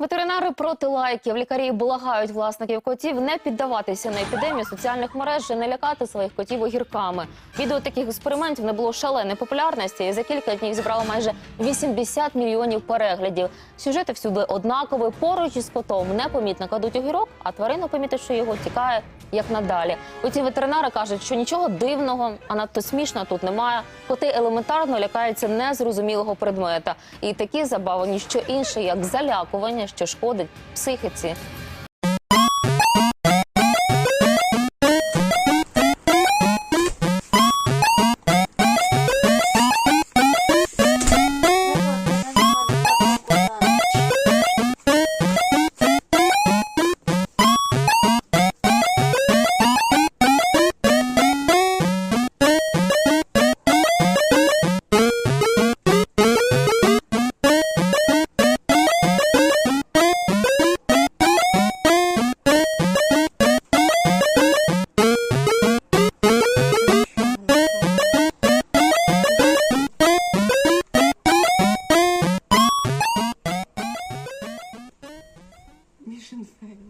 Ветеринари проти лайків. Лікарі благають власників котів не піддаватися на епідемію соціальних мереж і не лякати своїх котів огірками. Відео таких експериментів не було шаленої популярності і за кілька днів зібрало майже 80 мільйонів переглядів. Сюжети всюди однакові. Поруч із котом непомітно кладуть огірок, а тварина, помітивши його, тікає як надалі. Утім, ветеринари кажуть, що нічого дивного, а надто смішно тут немає. Коти елементарно лякаються незрозумілого предмета. І такі забави ніщо інше, як залякування, що шкодить психіці. Things. thing.